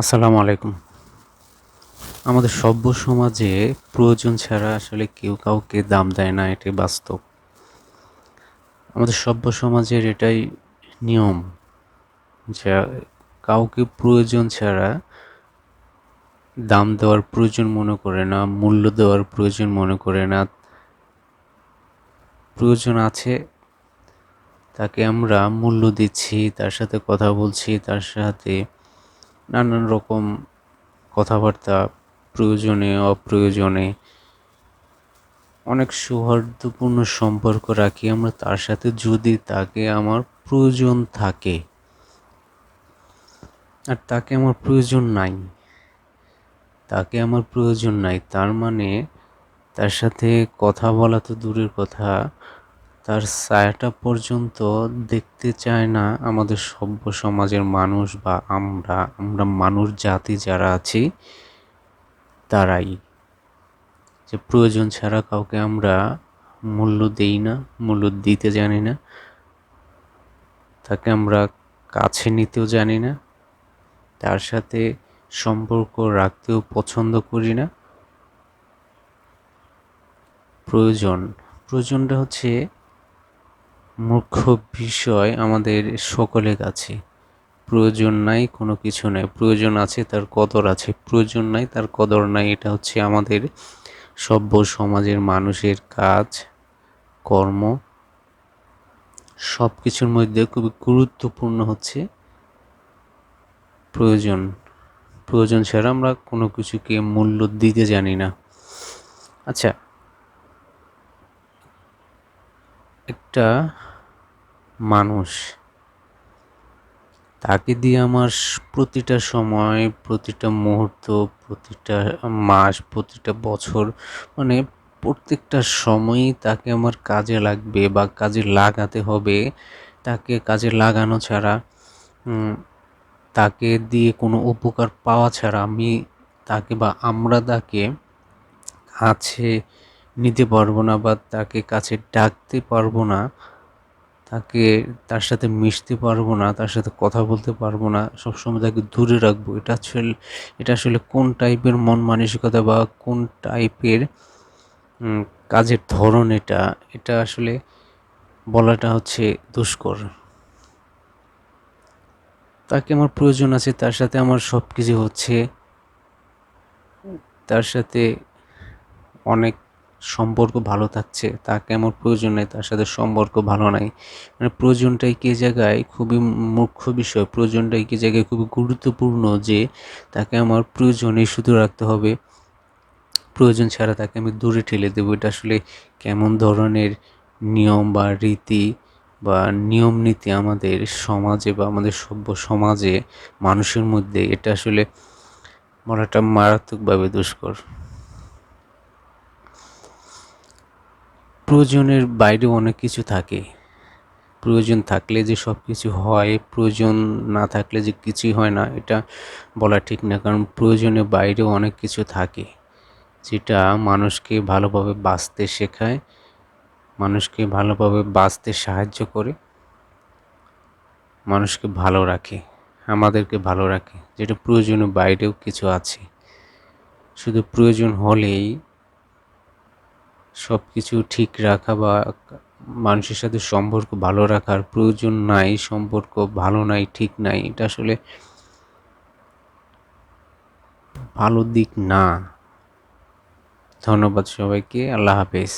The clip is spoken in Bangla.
আসসালামু আলাইকুম। আমাদের সভ্য সমাজে প্রয়োজন ছাড়া আসলে কেউ কাউকে দাম দেয় না, এটাই বাস্তব। আমাদের সভ্য সমাজের এটাই নিয়ম যা কাউকে প্রয়োজন ছাড়া দাম দেওয়ার প্রয়োজন মনে করে না, মূল্য দেওয়ার প্রয়োজন মনে করে না। প্রয়োজন আছে, তাকে আমরা মূল্য দিচ্ছি, তার সাথে কথা বলছি, তার সাথে নানান রকম কথাবার্তা, প্রয়োজনে, অপ্রয়োজনে, অনেক সৌহার্দ্যপূর্ণ সম্পর্ক রাখি আমরা তার সাথে যদি তাকে আমার প্রয়োজন থাকে। আর তাকে আমার প্রয়োজন নাই। তাকে আমার প্রয়োজন নাই। তার মানে তার সাথে কথা বলা তো দূরের কথা। তার ছায়াটা পর্যন্ত দেখতে চায় না আমাদের সভ্য সমাজের মানুষ বা আমরা আমরা মানুষ জাতি যারা আছি, তারাই। যে প্রয়োজন ছাড়া কাউকে আমরা মূল্য দেই না, মূল্য দিতে জানি না, তাকে আমরা কাছে নিতেও জানি না, তার সাথে সম্পর্ক রাখতেও পছন্দ করি না। প্রয়োজন, প্রয়োজনটা হচ্ছে মুখ্য বিষয় আমাদের সকলের কাছে। প্রয়োজন নাই কোনো কিছু নাই। প্রয়োজন আছে, তার কদর আছে। প্রয়োজন নাই, তার কদর নাই। এটা হচ্ছে আমাদের সভ্য সমাজের মানুষের কাজ, কর্ম। সব কিছুর মধ্যে খুবই গুরুত্বপূর্ণ হচ্ছে প্রয়োজন। প্রয়োজন ছাড়া আমরা কোনো কিছুকে মূল্য দিতে জানি না। আচ্ছা একটা মানুষ। তাকে দিয়ে আমার প্রতিটা সময়, প্রতিটা মুহূর্ত, প্রতিটা মাস, প্রতিটা বছর মানে প্রত্যেকটা সময়ই তাকে আমার কাজে লাগবে বা কাজে লাগাতে হবে। তাকে কাজে লাগানো ছাড়া তাকে দিয়ে কোনো উপকার পাওয়া ছাড়া আমি তাকে বা আমরা তাকে কাছে নিতে পারব না বা তাকে কাছে ডাকতে পারব না। তাকে, তার সাথে মিশতে পারব না, তার সাথে কথা বলতে পারব না, সবসময় তাকে দূরে রাখব। এটা আসলে এটা আসলে কোন টাইপের মন মানসিকতা বা কোন টাইপের কাজের ধরন এটা এটা আসলে বলাটা হচ্ছে দুষ্কর। তাকে আমার প্রয়োজন আছে, তার সাথে আমার সব কিছু হচ্ছে। তার সাথে অনেক সম্পর্ক ভালো থাকছে তাকে আমার প্রয়োজন নেই, তার সাথে সম্পর্ক ভালো নাই। মানে প্রয়োজনটাই কে জায়গায় খুবই মুখ্য বিষয়, প্রয়োজনটাই কে জায়গায় খুবই গুরুত্বপূর্ণ যে তাকে আমার প্রয়োজনে শুধু রাখতে হবে। প্রয়োজন ছাড়া তাকে আমি দূরে ঠেলে দেবো। এটা আসলে কেমন ধরনের নিয়ম বা রীতি বা নিয়ম নীতি আমাদের সমাজে বা আমাদের সভ্য সমাজে, মানুষের মধ্যে, এটা আসলে বলাটা মারাত্মকভাবে দুষ্কর। প্রয়োজনের বাইরেও অনেক কিছু থাকে। প্রয়োজন থাকলে যে সব কিছু হয়, প্রয়োজন না থাকলে যে কিছুই হয় না, এটা বলা ঠিক না। কারণ প্রয়োজনের বাইরেও অনেক কিছু থাকে, যেটা মানুষকে ভালোভাবে বাঁচতে শেখায়, মানুষকে ভালোভাবে বাঁচতে সাহায্য করে, মানুষকে ভালো রাখে, আমাদেরকে ভালো রাখে, যেটা প্রয়োজনের বাইরেও কিছু আছে। শুধু প্রয়োজন হলেই সব কিছু ঠিক রাখা বা মানুষের সাথে সম্পর্ক ভালো রাখার প্রয়োজন নাই, সম্পর্ক ভালো নাই, ঠিক নাই, এটা আসলে ভালো দিক না। ধন্যবাদ সবাইকে, আল্লাহ হাফেজ।